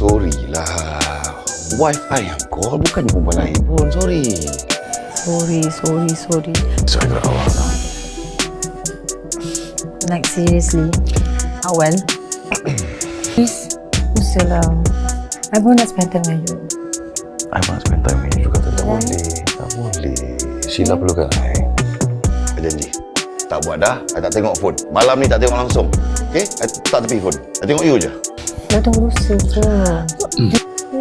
sorry lah. Wifi yang call bukan perempuan lain pun. Sorry. Sorry, sorry, sorry. Sorry kalau awak lah. Like seriously. Awal. Please. Usahlah. I pun nak spend time dengan you. I want to spend time with you juga tak, boleh. Tak boleh. Sheila perlukan I. I janji. Tak buat dah. I tak tengok phone. Malam ni tak tengok langsung. Okay? I tak tepi phone. I tengok you je. Dah tunggu lusa je.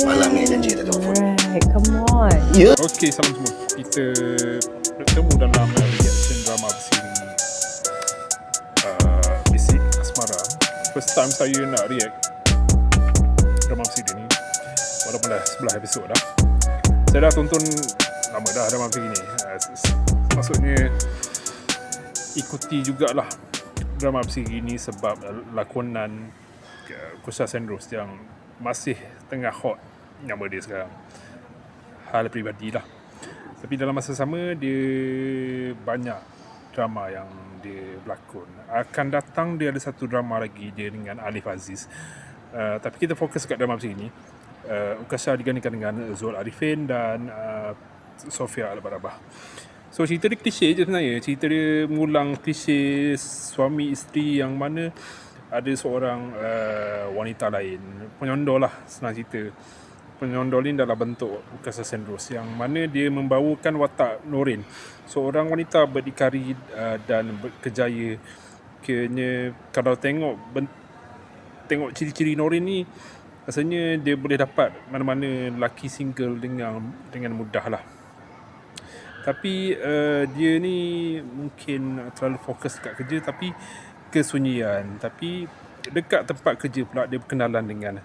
Malam ni janji tak phone. Alright, come on. Ya. Okey, salam semua. Kita bertemu dalam reaction drama bersiri uh, Bisik Asmara. First time saya nak react drama bersiri ni. Walaupun dah 11 episod dah. Saya dah tonton lama dah drama bersiri ni. Uh, maksudnya ikuti jugalah drama bersiri ni sebab lakonan uh, Kusha Sendros yang masih tengah hot nama dia sekarang hal peribadi lah. Tapi dalam masa sama dia banyak drama yang dia berlakon. Akan datang dia ada satu drama lagi dia dengan Alif Aziz. Uh, tapi kita fokus kat drama macam ini. Uh, Ukasha digantikan dengan Zul Arifin dan uh, Sofia Al-Barabah. So cerita dia klise je sebenarnya. Cerita dia mengulang klise suami isteri yang mana ada seorang uh, wanita lain. Penyondol lah senang cerita. Penyondol ini dalam bentuk Ukasa Sendros yang mana dia membawakan watak Norin seorang wanita berdikari uh, dan berkejaya. Kena kalau tengok ben, tengok ciri-ciri Norin ni rasanya dia boleh dapat mana-mana lelaki single dengan dengan mudah lah. Tapi uh, dia ni mungkin terlalu fokus kat kerja tapi kesunyian. Tapi dekat tempat kerja pula dia berkenalan dengan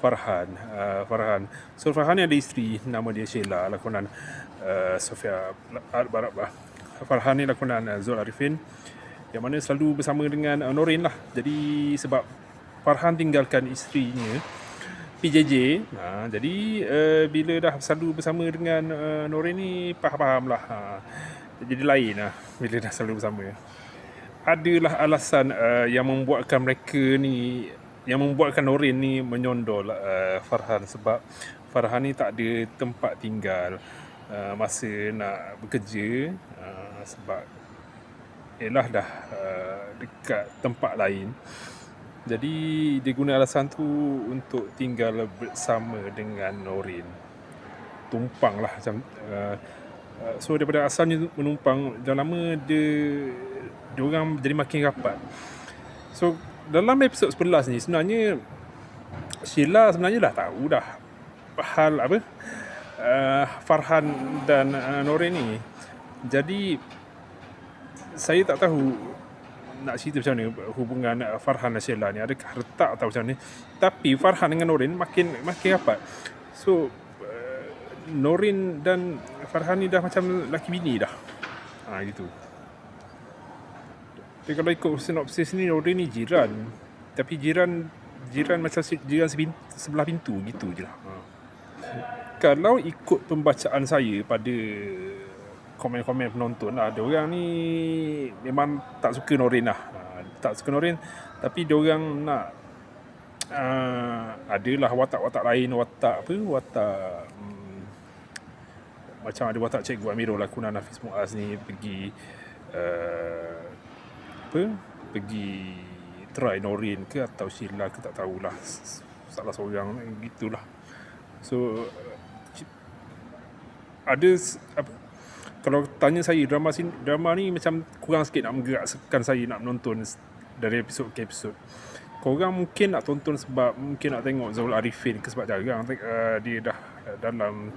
Farhan. Uh, Farhan. So Farhan ni ada isteri. Nama dia Sheila lakonan uh, Sofia Al-Barabah Farhan ni lakonan uh, Zul Arifin yang mana selalu bersama dengan uh, Norin lah. Jadi sebab Farhan tinggalkan isterinya PJJ ha, jadi uh, bila dah selalu bersama dengan uh, Norin ni faham-faham lah. Ha, jadi lain lah bila dah selalu bersama adalah alasan uh, yang membuatkan mereka ni yang membuatkan Norin ni menyondol uh, Farhan sebab Farhan ni tak ada tempat tinggal uh, masa nak bekerja uh, sebab ialah dah uh, dekat tempat lain. Jadi dia guna alasan tu untuk tinggal bersama dengan Norin tumpang lah macam uh, uh, so daripada asalnya menumpang dah lama dia dia orang jadi makin rapat. So dalam episod 11 ni sebenarnya Sheila sebenarnya dah tahu dah hal apa uh, Farhan dan uh, Norin ni. Jadi saya tak tahu nak cerita macam mana hubungan uh, Farhan dan Sheila ni. Adakah retak atau macam mana? Tapi Farhan dengan Norin makin makin rapat. So Norin dan Farhan ni dah macam laki bini dah. Ha gitu. Tapi kalau ikut sinopsis ni Norin ni jiran. Tapi jiran jiran macam jiran sebelah pintu gitu je lah. Ha. kalau ikut pembacaan saya pada komen-komen penonton lah ada orang ni memang tak suka Norin lah. Ha, tak suka Norin tapi dia orang nak uh, adalah watak-watak lain watak apa watak hmm, macam ada watak Cikgu Amirul lakonan Hafiz Muaz ni pergi uh, apa? Pergi try Norin ke atau Sheila ke tak tahulah. Salah seorang gitulah. So c- ada apa? Kalau tanya saya drama sin, drama ni macam kurang sikit nak menggerakkan saya nak menonton dari episod ke episod. Korang mungkin nak tonton sebab mungkin nak tengok Zaul Arifin ke sebab jarang uh, dia dah dalam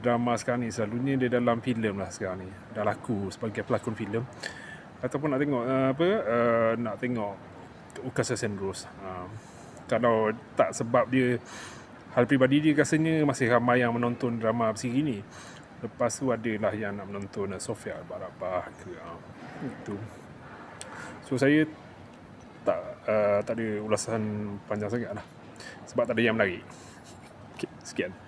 drama sekarang ni selalunya dia dalam filem lah sekarang ni. Dah laku sebagai pelakon filem. Ataupun nak tengok uh, apa uh, nak tengok Ukasa Sendros uh, kalau tak sebab dia hal peribadi dia rasanya masih ramai yang menonton drama bersiri ni. Lepas tu adalah yang nak menonton uh, Sofia Al-Barabah ke uh, itu. So saya tak uh, tak ada ulasan panjang sangat lah. Sebab tak ada yang menarik. Okay, sekian